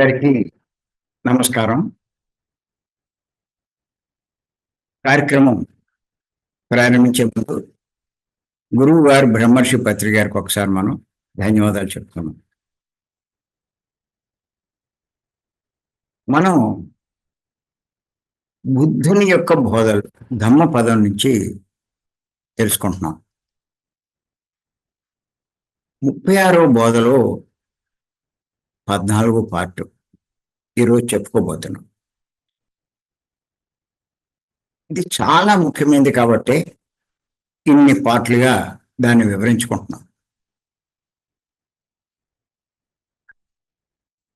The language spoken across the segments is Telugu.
అందరికీ నమస్కారం. కార్యక్రమం ప్రారంభించే ముందు గురువు గారు బ్రహ్మర్షి పత్రిక గారికి ఒకసారి మనం ధన్యవాదాలు చెప్తున్నాం. మనం బుద్ధుని యొక్క బోధలు ధమ్మ పదం నుంచి తెలుసుకుంటున్నాం. ముప్పై ఆరో బోధలో పద్నాలుగో పార్ట్. ఈరోజు చెప్పుకోబోతున్నాం. ఇది చాలా ముఖ్యమైనది కాబట్టి ఇన్ని పార్ట్లుగా దాన్ని వివరించుకుంటున్నాం.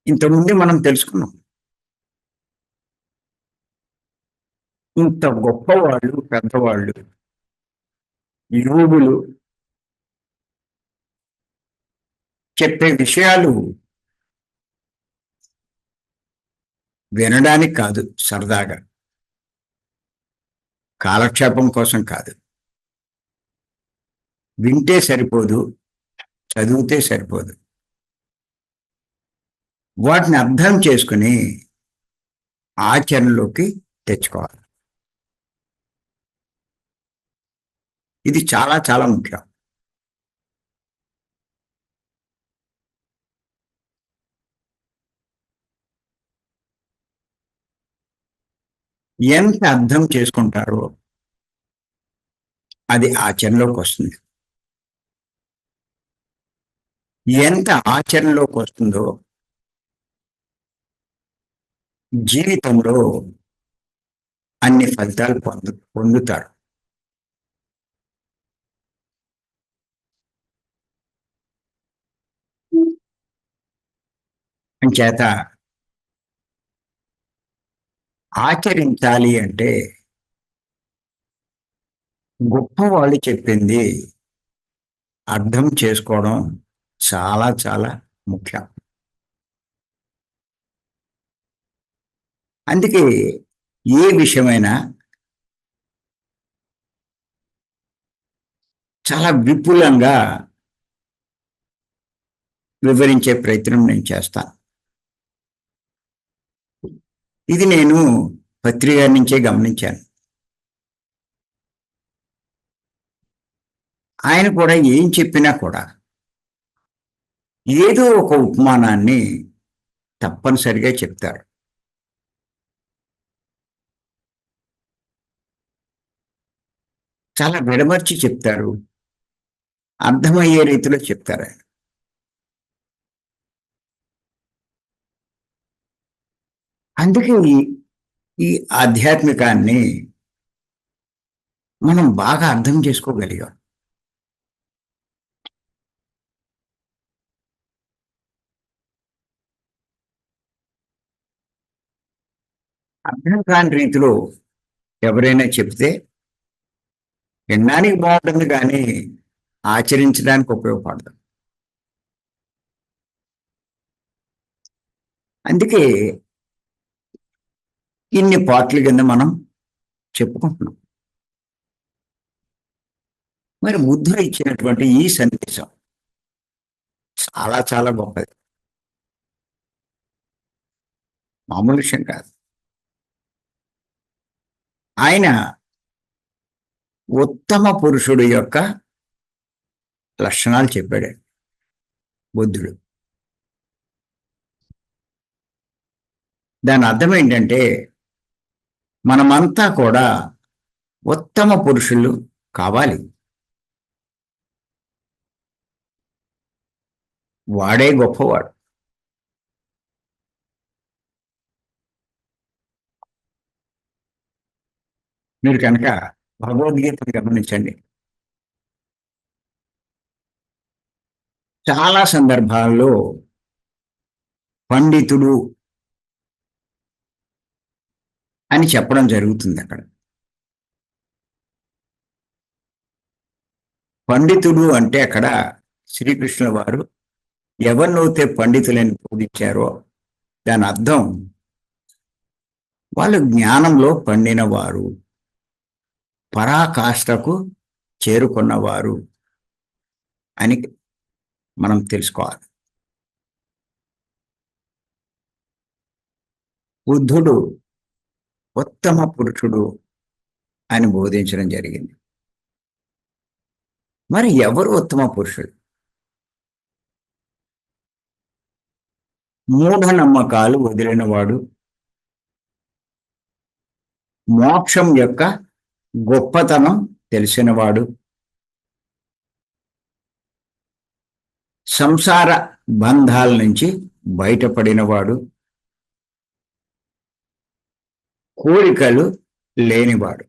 ఇంతకుముందే మనం తెలుసుకున్నాం. ఇంత గొప్పవాళ్ళు పెద్దవాళ్ళు యోగులు చెప్పే విషయాలు వినడానికి కాదు సరదాగా. కాలక్షేపం కోసం కాదు. వింటే సరిపోదు చదివితే సరిపోదు. వాటిని అర్థం చేసుకుని ఆచరణలోకి తెచ్చుకోవాలి. ఇది చాలా చాలా ముఖ్యం. ఎంత అర్థం చేసుకుంటారో అది ఆచరణలోకి వస్తుంది. ఎంత ఆచరణలోకి వస్తుందో జీవితంలో అన్ని ఫలితాలు పొందు పొందుతాడు అంచేత ఆచరించాలి అంటే గొప్ప వాళ్ళు చెప్పింది అర్థం చేసుకోవడం చాలా చాలా ముఖ్యం. అందుకే ఏ విషయమైనా చాలా విపులంగా వివరించే ప్రయత్నం నేను చేస్తాను. ఇది నేను పత్రిక నుంచే గమనించాను. ఆయన కూడా ఏం చెప్పినా కూడా ఏదో ఒక ఉపమానాన్ని తప్పనిసరిగా చెప్తారు. చాలా విడమర్చి చెప్తారు. అర్థమయ్యే రీతిలో చెప్తారు ఆయన. అందుకే ఈ- ఆధ్యాత్మికాన్ని మనం బాగా అర్థం చేసుకోగలిగాం. అర్థం కాని రీతిలో ఎవరైనా చెప్తే వినడానికి బాగుంటుంది కానీ ఆచరించడానికి ఉపయోగపడదు. అందుకే ఇన్ని పాటలు కింద మనం చెప్పుకుంటున్నాం. మరి బుద్ధుడు ఇచ్చినటువంటి ఈ సందేశం చాలా చాలా గొప్పది. మామూలు విషయం కాదు. ఆయన ఉత్తమ పురుషుడు యొక్క లక్షణాలు చెప్పాడు. బుద్ధుడు. దాని అర్థం ఏంటంటే మనమంతా కూడా ఉత్తమ పురుషులు కావాలి. వాడే గొప్పవాడు. మీరు కనుక భగవద్గీతను గమనించండి. చాలా సందర్భాల్లో పండితుడు అని చెప్పడం జరుగుతుంది అక్కడ. పండితుడు అంటే అక్కడ శ్రీకృష్ణుల వారు ఎవరినైతే పండితులని పూజించారో దాని అర్థం వాళ్ళు జ్ఞానంలో పండినవారు పరాకాష్ఠకు చేరుకున్నవారు అని మనం తెలుసుకోవాలి. బుద్ధుడు ఉత్తమ పురుషుడు అని బోధించడం జరిగింది. మరి ఎవరు ఉత్తమ పురుషుడు మూఢనమ్మకాలు వదిలినవాడు మోక్షం యొక్క గొప్పతనం తెలిసినవాడు సంసార బంధాల నుంచి బయటపడినవాడు కోరికలు లేనివాడు.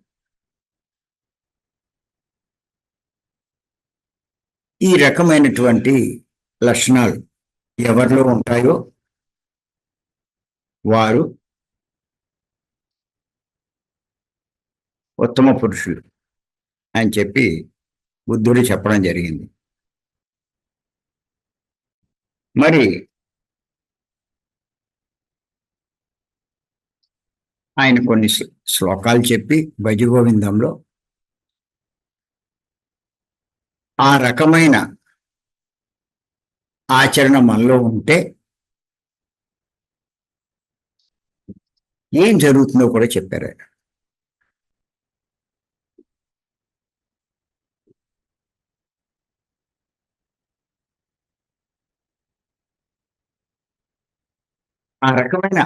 ఈ రకమైనటువంటి లక్షణాలు ఎవరిలో ఉంటాయో వారు ఉత్తమ పురుషులు అని చెప్పి బుద్ధుడు చెప్పడం జరిగింది. మరి ఆయన కొన్ని శ్లోకాలు చెప్పి భజగోవిందంలో ఆ రకమైన ఆచరణ మనలో ఉంటే ఏం జరుగుతుందో కూడా చెప్పారు ఆయన. ఆ రకమైన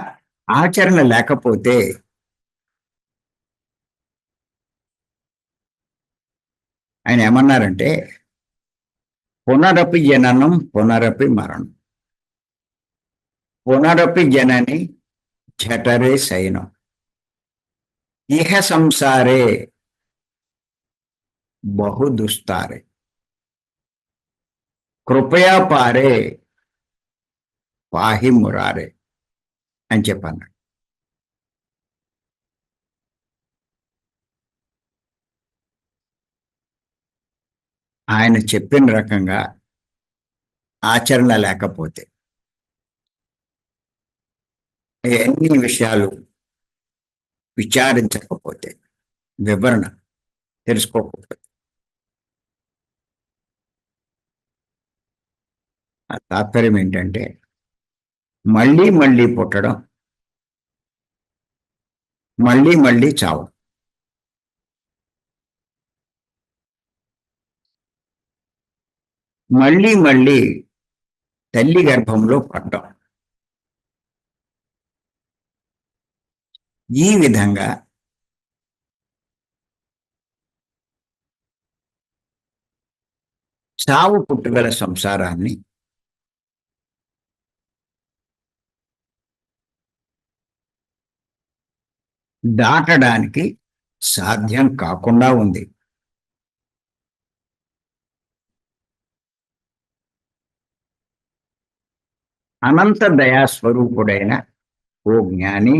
ఆచరణ లేకపోతే ఆయన ఏమన్నారంటే పునరపి జననం పునరపి మరణం. పునరపి జనని జఠరే శయనం. ఇహ సంసారే బహు దుస్తారే. కృపయా పారే పాహి మురారే. అని చెప్పన్నాడు ఆయన చెప్పిన రకంగా ఆచరణ లేకపోతే ఎన్ని విషయాలు విచారించకపోతే వివరణ తెలుసుకోకపోతే. ఆ తాత్పర్యం ఏంటంటే మళ్ళీ మళ్ళీ పుట్టడం. మళ్ళీ మళ్ళీ చావడం. మళ్ళీ మళ్ళీ తల్లి గర్భంలో పడ్డం ఈ విధంగా చావు పుట్టుగల సంసారాన్ని దాటడానికి సాధ్యం కాకుండా ఉంది. అనంత దయాస్వరూపుడైన ఓ జ్ఞాని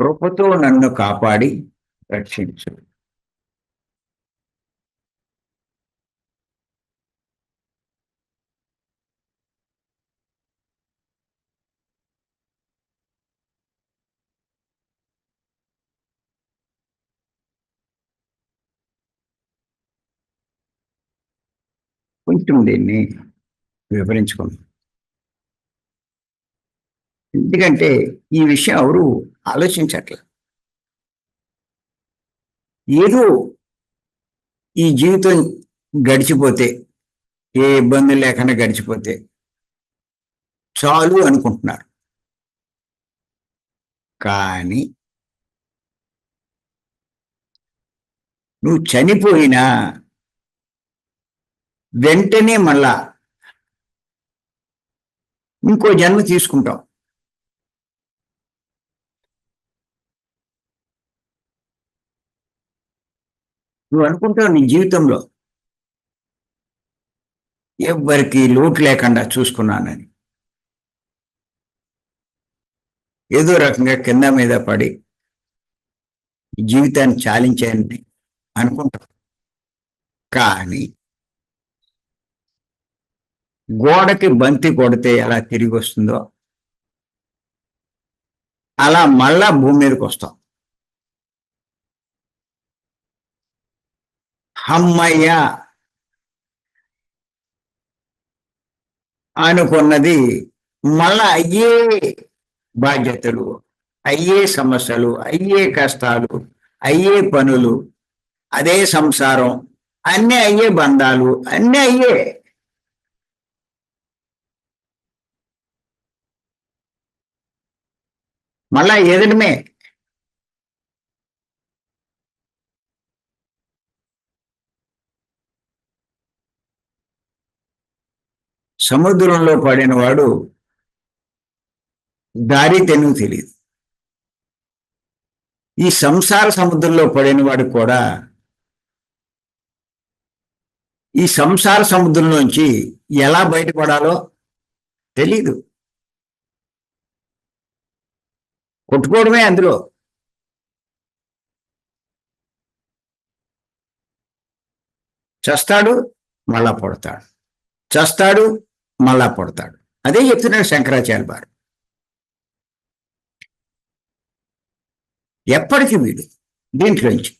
కృపతో నన్ను కాపాడి రక్షించు. కొంచెం దీన్ని వివరించుకుందాం. ఎందుకంటే ఈ విషయం ఎవరు ఆలోచించట్ల ఏదో ఈ జీవితం గడిచిపోతే ఏ ఇబ్బంది లేకుండా గడిచిపోతే చాలు అనుకుంటున్నారు. కానీ నువ్వు చనిపోయినా వెంటనే మళ్ళా ఇంకో జన్మ తీసుకుంటాం. నువ్వు అనుకుంటావు నీ జీవితంలో ఎవ్వరికి లోటు లేకుండా చూసుకున్నానని. ఏదో రకంగా కింద మీద పడి జీవితాన్ని చాలించాయని అనుకుంటా. కానీ గోడకి బంతి కొడితే ఎలా తిరిగి వస్తుందో అలా మళ్ళా భూమి మీదకి వస్తాం. హమ్మయ్య అనుకున్నది మళ్ళా అయ్యే బాధ్యతలు అయ్యే సమస్యలు అయ్యే కష్టాలు అయ్యే పనులు అదే సంసారం అన్నీ అయ్యే బంధాలు అన్నీ అయ్యే మళ్ళా ఎదడమే సముద్రంలో పడిన వాడు దారి తెలుగు తెలియదు. ఈ సంసార సముద్రంలో పడిన వాడు కూడా ఈ సంసార సముద్రంలోంచి ఎలా బయటపడాలో తెలీదు. కొట్టుకోవడమే అందులో. చస్తాడు మళ్ళా పుడతాడు. చస్తాడు మళ్ళా పుడతాడు. అదే చెప్తున్నాడు శంకరాచార్య వారు ఎప్పటికి వీడు దీంట్లోంచి.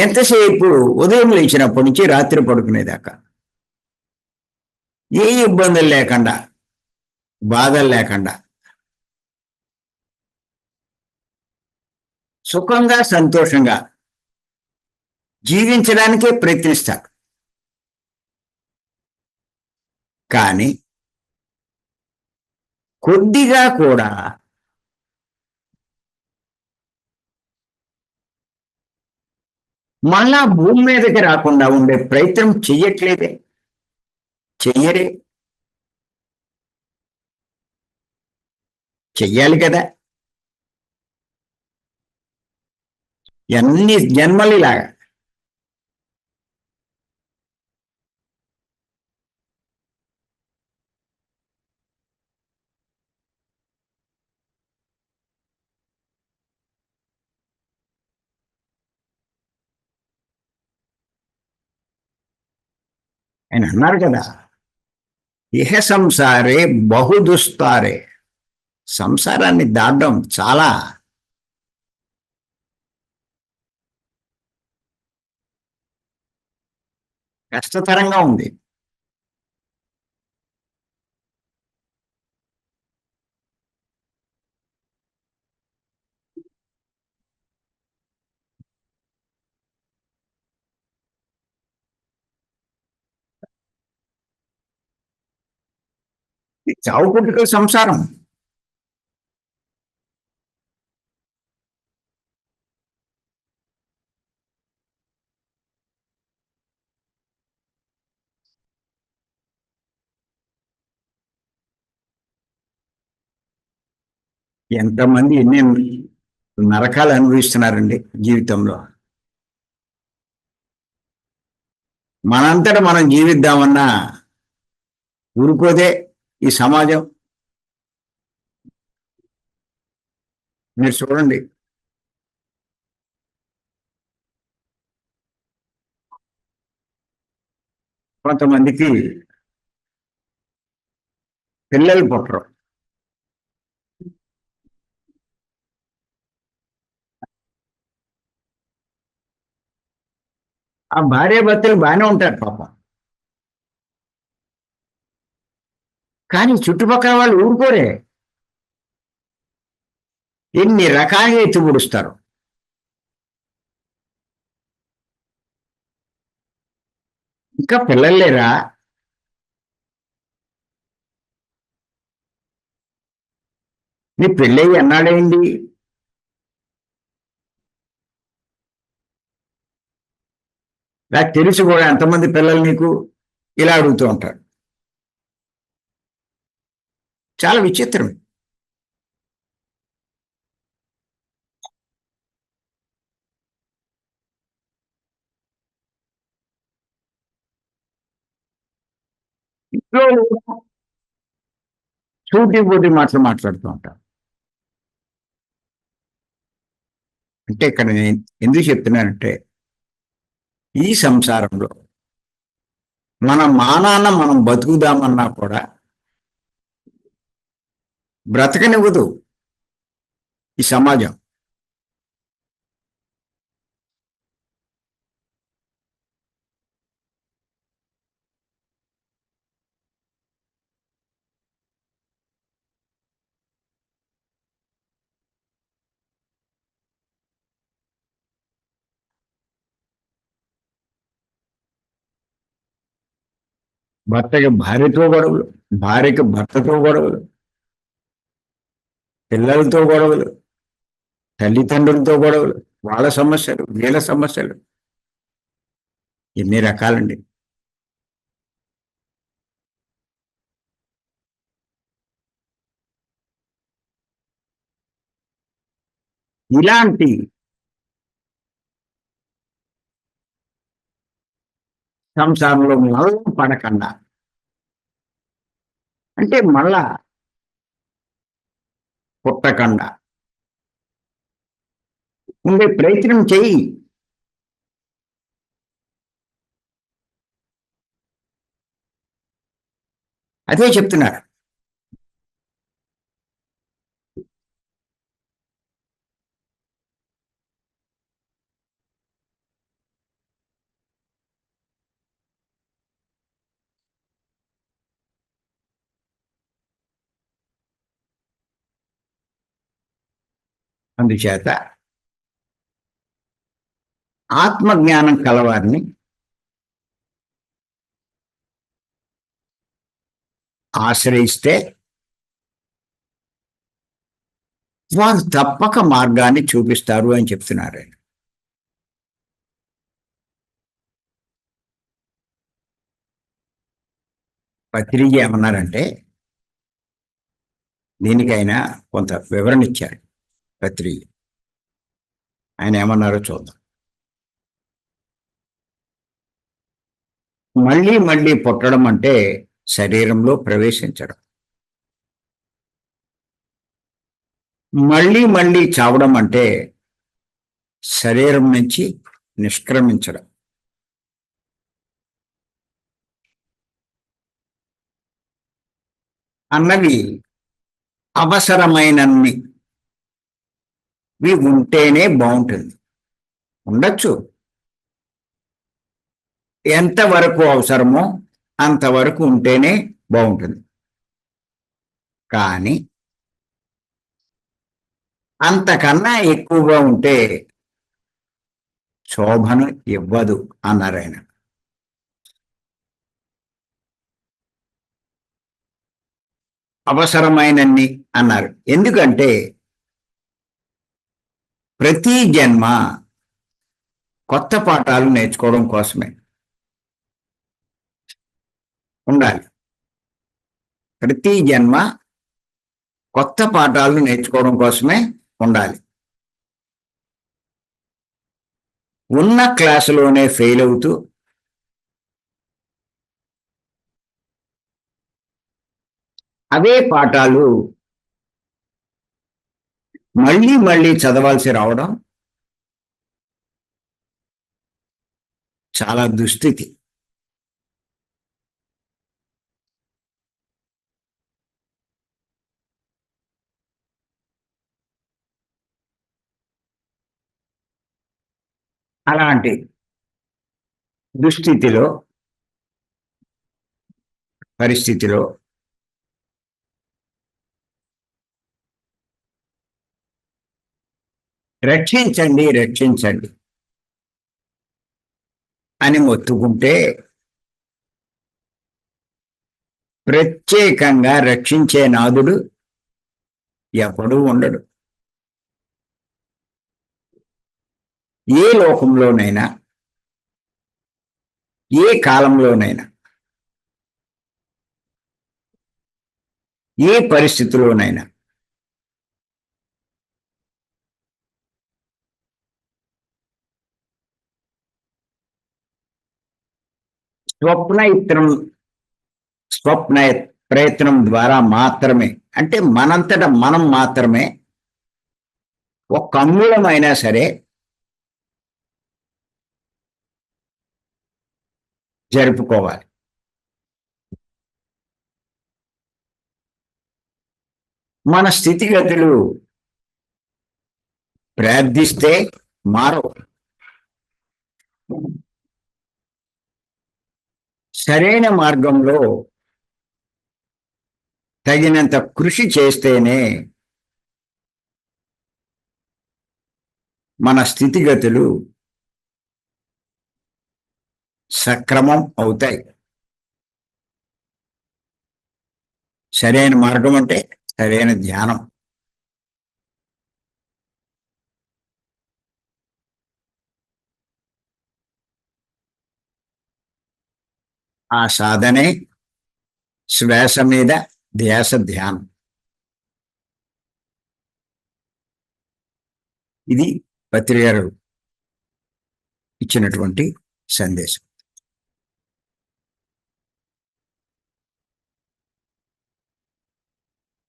ఎంతసేపు ఉదయం లేచినప్పటి నుంచి రాత్రి పడుకునేదాకా. ఏ ఇబ్బందులు లేకుండా బాధలు లేకుండా. సుఖంగా సంతోషంగా జీవించడానికే ప్రయత్నిస్తారు. కానీ కొద్దిగా కూడా మళ్ళా భూమి మీదకి రాకుండా ఉండే ప్రయత్నం చెయ్యట్లేదే. చెయ్యరే చెయ్యాలి కదా. ఎన్ని జన్మలు ఇలాగా ఆయన అన్నారు కదా. ఇహ సంసారే బహుదుస్తారే? సంసారాన్ని దాటడం చాలా కష్టతరంగా ఉంది. చావు పుట్టుకల సంసారం. ఎంతమంది ఎన్ని నరకాలు అనుభవిస్తున్నారండి జీవితంలో. మనంతటా మనం జీవిద్దామన్నా ఊరుకోదే ఈ సమాజం. మీరు చూడండి. కొంతమందికి పిల్లలు పుట్టరు. ఆ భార్య భర్తలు బాగానే ఉంటారు పాపం. కానీ చుట్టుపక్కల వాళ్ళు ఊరుకోరే. ఎన్ని రకాలుగా ఎత్తుపుడుస్తారు ఇంకా పిల్లలు లేరా? నీ పెళ్ళయి అన్నాడేంటి నాకు తెలుసు కూడా ఎంతమంది పిల్లలు నీకు? ఇలా అడుగుతూ ఉంటారు. చాలా విచిత్రం. ఇంట్లో సూటి పోటీ మాటలు మాట్లాడుతూ ఉంటారు అంటే ఇక్కడ నేను ఎందుకు చెప్తున్నానంటే ఈ సంసారంలో మన మానాన్న మనం బతుకుదామన్నా కూడా బ్రతకనివ్వదు ఈ సమాజం. భర్తకి భార్యతో గొడవలు భార్యకి భర్తతో గొడవలు. పిల్లలతో గొడవలు తల్లిదండ్రులతో గొడవలు వాళ్ళ సమస్యలు వీళ్ళ సమస్యలు. ఎన్ని రకాలండి. ఇలాంటి సంసారంలో మళ్ళా పడకుండా. అంటే మళ్ళా పుట్టకుండా. ఉండే ప్రయత్నం చెయ్యి అదే చెప్తున్నారు. అందుచేత ఆత్మజ్ఞానం కలవారిని ఆశ్రయిస్తే వారు తప్పక మార్గాన్ని చూపిస్తారు అని చెప్తున్నారు ఆయన. పత్రిక ఏమన్నారంటే దీనికైనా కొంత వివరణ ఇచ్చారు. పత్రి ఆయన ఏమన్నారో చూద్దాం. మళ్ళీ మళ్ళీ పుట్టడం అంటే శరీరంలో ప్రవేశించడం. మళ్ళీ మళ్ళీ చావడం అంటే శరీరం నుంచి నిష్క్రమించడం. అన్నవి అవసరమైనన్ని ఇవి ఉంటేనే బాగుంటుంది. ఉండొచ్చు. ఎంతవరకు అవసరమో అంతవరకు ఉంటేనే బాగుంటుంది. కానీ అంతకన్నా ఎక్కువగా ఉంటే శోభను ఇవ్వదు అన్నారు ఆయన. అవసరమైనన్ని అన్నారు. ఎందుకంటే ప్రతి జన్మ కొత్త పాఠాలు నేర్చుకోవడం కోసమే. ఉండాలి. ప్రతి జన్మ కొత్త పాఠాలు నేర్చుకోవడం కోసమే ఉండాలి. ఉన్న క్లాసులోనే ఫెయిల్ అవుతూ అవే పాఠాలు మళ్ళీ మళ్ళీ చదవాల్సి రావడం చాలా దుస్థితి. అలాంటి దుస్థితిలో పరిస్థితిలో రక్షించండి రక్షించండి. అని మొత్తుకుంటే ప్రత్యేకంగా రక్షించే నాదుడు ఎప్పుడూ ఉండడు. ఏ లోకంలోనైనా ఏ కాలంలోనైనా ఏ పరిస్థితిలోనైనా స్వప్నయుత్నం స్వప్న ప్రయత్నం ద్వారా మాత్రమే. అంటే మనంతట మనం మాత్రమే ఒక్క అంగుళమైనా సరే జరుపుకోవాలి. మన స్థితిగతులు ప్రార్థిస్తే మారవు. సరైన మార్గంలో తగినంత కృషి చేస్తేనే మన స్థితిగతులు సక్రమం అవుతాయి. సరైన మార్గం అంటే సరైన ధ్యానం. ఆ సాధనే శ్వాస మీద ధ్యాస ధ్యానం. ఇది పత్రిగారు ఇచ్చినటువంటి సందేశం.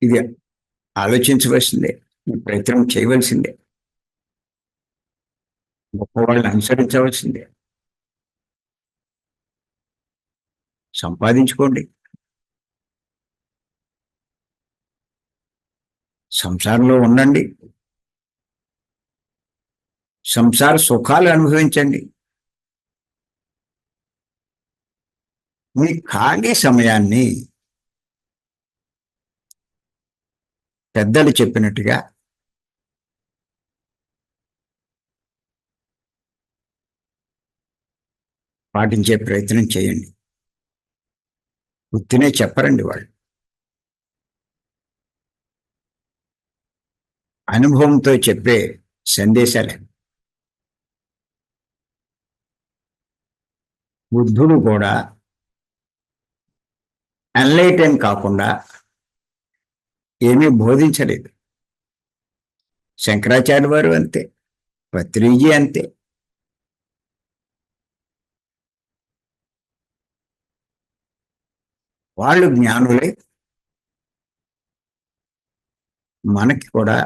ఇది ఆలోచించవలసిందే ప్రయత్నం చేయవలసిందే. గొప్పవాళ్ళని అనుసరించవలసిందే. సంపాదించుకోండి. సంసారంలో ఉండండి. సంసార సుఖాలు అనుభవించండి. మీ ఖాళీ సమయాన్ని పెద్దలు చెప్పినట్టుగా పాటించే ప్రయత్నం చేయండి. గుర్తునే చెప్పరండి వాళ్ళు. అనుభవంతో చెప్పే సందేశాలే. బుద్ధుడు కూడా ఎన్లైటన్ కాకుండా ఏమీ బోధించలేదు. శంకరాచార్య వారు అంతే పత్రిజీ అంతే. వాళ్ళు జ్ఞానులే మనకి కూడా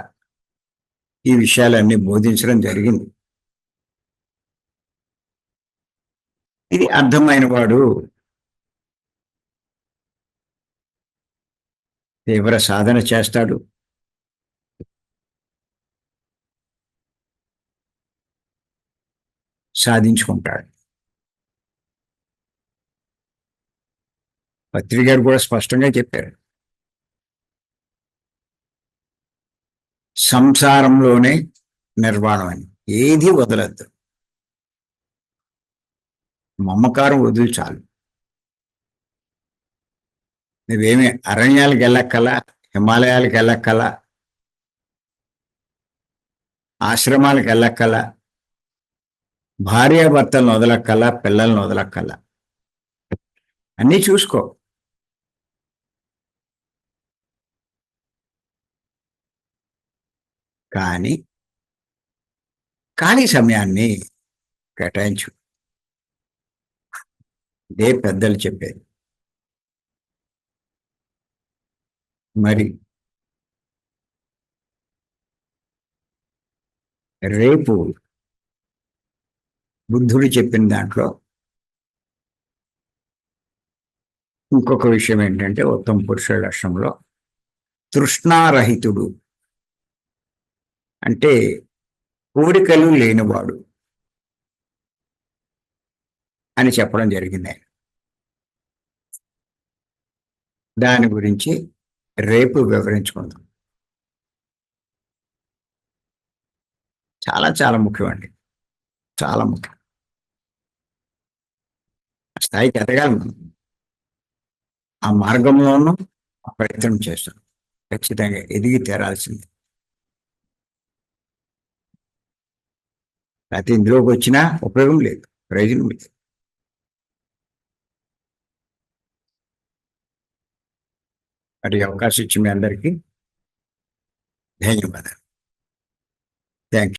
ఈ విషయాలన్నీ బోధించడం జరిగింది. ఇది అర్థమైన వాడు తీవ్ర సాధన చేస్తాడు. సాధించుకుంటాడు. పత్రి గారు కూడా స్పష్టంగా చెప్పారు. సంసారంలోనే నిర్వాణం అని. ఏది వదలద్దు. మమకారం వదులు చాలు. నువ్వేమి అరణ్యాలకు వెళ్ళక్కల హిమాలయాలకు వెళ్ళక్కల ఆశ్రమాలకు వెళ్ళక్కల భార్యాభర్తలను వదలక్కల పిల్లల్ని వదలక్కల. అన్నీ చూసుకో. కానీ ఖాళీ సమయాన్ని కేటాయించు. ఇదే పెద్దలు చెప్పేది. మరి రేపు బుద్ధుడు చెప్పిన దాంట్లో ఇంకొక విషయం ఏంటంటే ఉత్తమ పురుషుల లక్ష్యంలో తృష్ణారహితుడు అంటే కోరికలు లేనివాడు అని చెప్పడం జరిగింది ఆయన. దాని గురించి రేపు వివరించుకుందాం. చాలా చాలా ముఖ్యమండి. చాలా ముఖ్యం. స్థాయికి ఎదగాలి మనం. ఆ మార్గంలోనూ ప్రయత్నం చేస్తాం. ఖచ్చితంగా ఎదిగి తీరాల్సింది. లేకపోతే ఇందులోకి వచ్చినా ఉపయోగం లేదు ప్రయోజనం లేదు. అటు అవకాశం ఇచ్చి మీ అందరికీ ధన్యవాదాలు. థ్యాంక్